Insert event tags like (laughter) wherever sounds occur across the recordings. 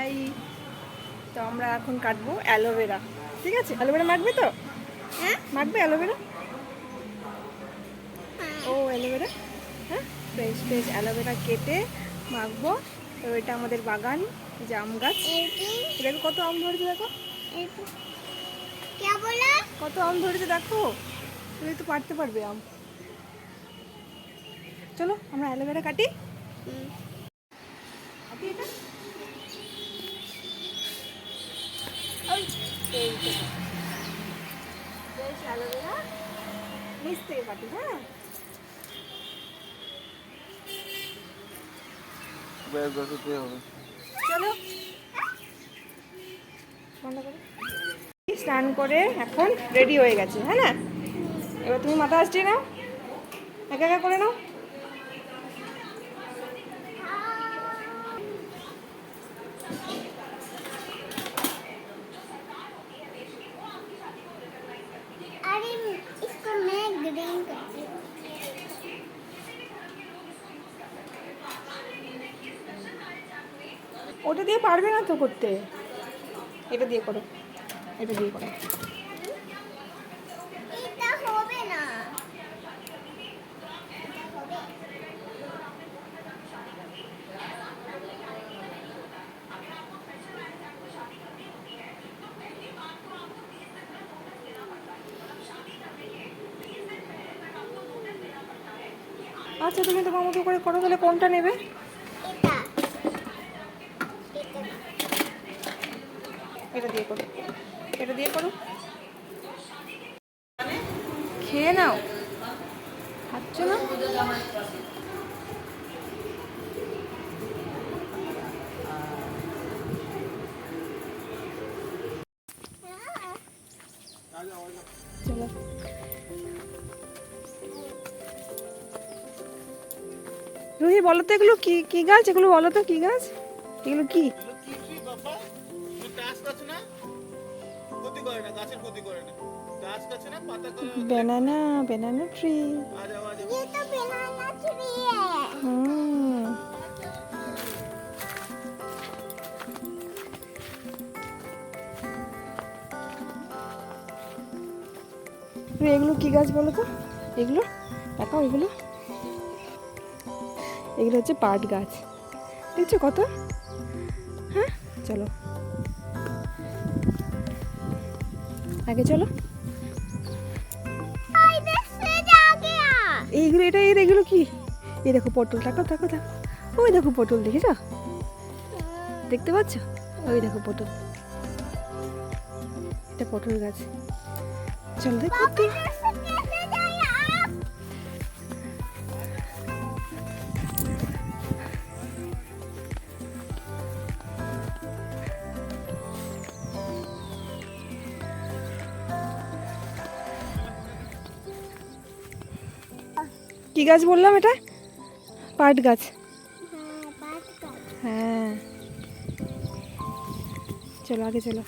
High তো আমরা এখন কাটবো অ্যালোভেরা ঠিক আছে? অ্যালোভেরা মাখবে তো? হ্যাঁ। মাখবে অ্যালোভেরা ও অ্যালোভেরা হ্যাঁ? বেশ ফ্রেশ অ্যালোভেরা কেটে মাখবো। তো এটা আমাদের বাগান যে আম গাছ দেখো কত আম ধরেছে দেখো। কত আম ধরেছে দেখো। তুমি তো পারতে পারবে আম। চলো আমরা অ্যালোভেরা কাটি এটা? বেশ অ্যালোভেরা নিচ থেকে স্নান করে এখন রেডি হয়ে গেছে হ্যাঁ এবার তুমি মাথা আসছি নাও। একা একা করে নাও। ওটা দিয়ে পারবে না তো করতে? এটা দিয়ে করো। এটা দিয়ে করো এটা হবে না আচ্ছা তুমি তোমার মতো করে করো তাহলে কোনটা নেবে? এটা। দিয়ে করো। এটা দিয়ে করো। খেয়ে নাও। খাচ্ছ না? চলো (laughs) রুহি বলো তো এগুলো কি কি গাছ? এগুলো বলো তো কি গাছ? এগুলো কি? এগুলো কি গাছ বলো তো? এগুলো? দেখাও এগুলো। এগুলো হচ্ছে পাট গাছ। দেখছ কত? হ্যাঁ চলো। আগে চলো। এইগুলো এটা এর এগুলো কি? এই দেখো পটল থাকো থাকো থাকো। ওই দেখো পটল দেখেছ? দেখতে পাচ্ছ? ওই দেখো পটল। এটা পটল গাছ। চল দেখো কি গাছ বললাম এটা? পাট গাছ। হ্যাঁ। চলো, আগে চলো।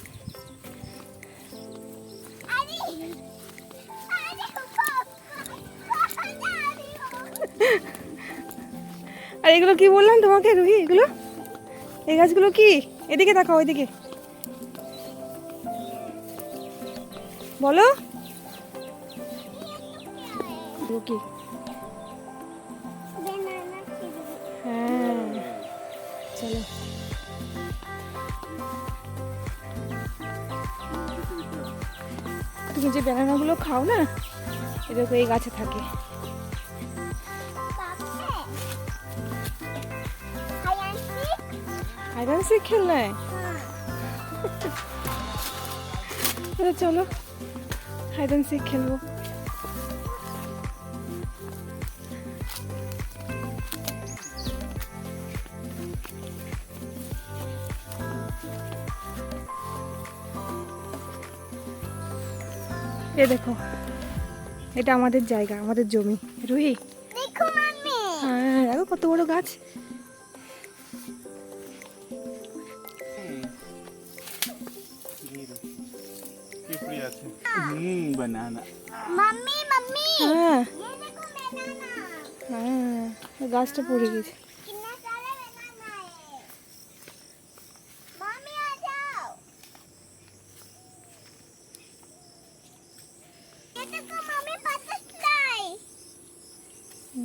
আর এগুলো কি বললাম তোমাকে, রুহি? এগুলো? এই গাছগুলো কি? এদিকে তাকাও, ওইদিকে। বলো। কি চলো তুমি যে ব্যানানাগুলো খাও না এরকম এই গাছে থাকে। আইরন সে খেলনা আচ্ছা চলো। হাইড অ্যান্ড খেলব। এ দেখো এটা আমাদের জায়গা আমাদের জমি। রুহি? হ্যাঁ দেখো কত বড় গাছ। হ্যাঁ। হ্যাঁ, গাছটা পড়ে গেছে।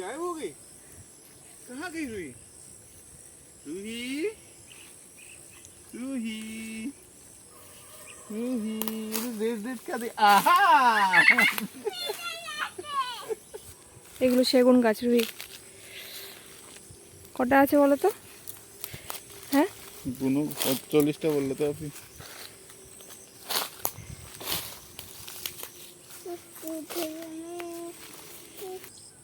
गायब हो गई कहाँ गई रुही रूही रूही रूही देख देख क्या दे आहा এগুলো সেগুন গাছ রুই কটা আছে বলো তো হ্যাঁ दोनों चौलीसटा बोल रहे थे अभी बड़ा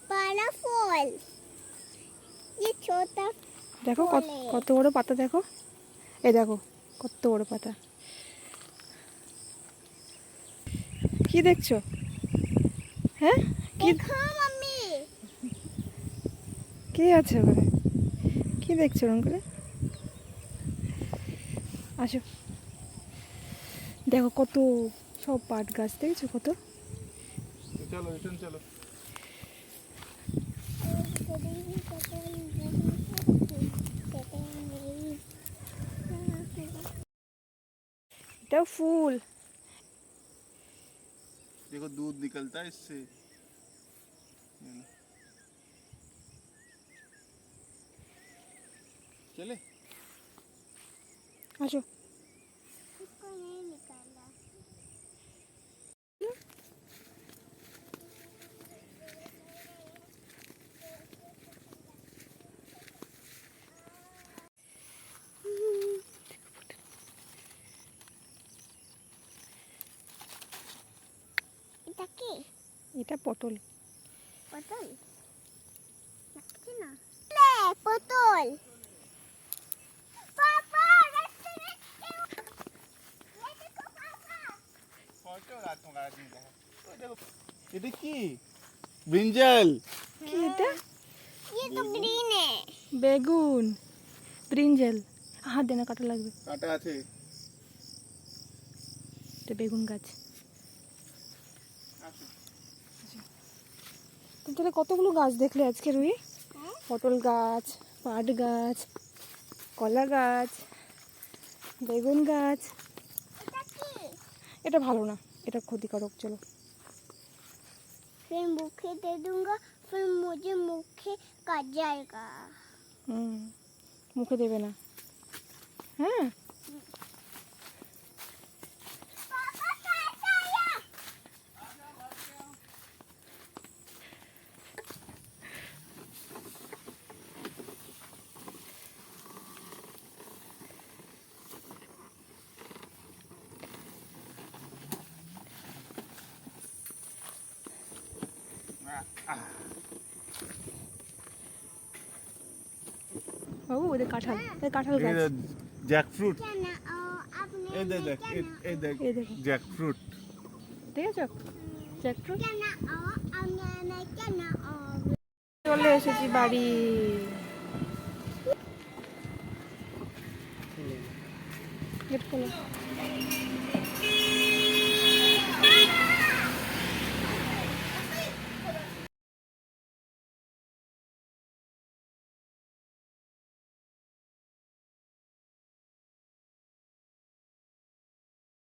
ফল। দেখো কত বড় পাতা দেখো। এ দেখো কত বড় পাতা। কি দেখছ? হ্যাঁ? কি আছে ওখানে? কি দেখছ ওরকম করে? আসো। দেখো কত সব পাট গাছ দেখছ কত? চলো চলো। तो फूल। देखो दूध निकलता है इससे। चले। अच्छा এটা পটল পটল লাগছে না লে পটল পাপা দেখতে দেখতে ये देखो पापा এটা কি ব্রিঞ্জাল কি এটা ये तो ग्रीन है বেগুন ব্রিঞ্জেল হাত দেনা কাটা লাগবে কাটা আছে এটা বেগুন গাছ তাহলে কতগুলো গাছ দেখলে আজকে রুই হ্যাঁ? পটল গাছ পাট গাছ কলা গাছ বেগুন গাছ এটা কি এটা ভালো না এটা ক্ষতিকারক চলো फिर मुखे दे दूंगा फिर मुझे मुखे कट जाएगा হুম মুখে দেবে না বাবু ওদের কাঁঠাল কাঁঠাল গাছ। জ্যাকফ্রুট এই দেখ দেখ এই দেখ জ্যাকফ্রুট দেখেছ? জ্যাকফ্রুট চলে এসেছি বাড়ি। গেট খোলো।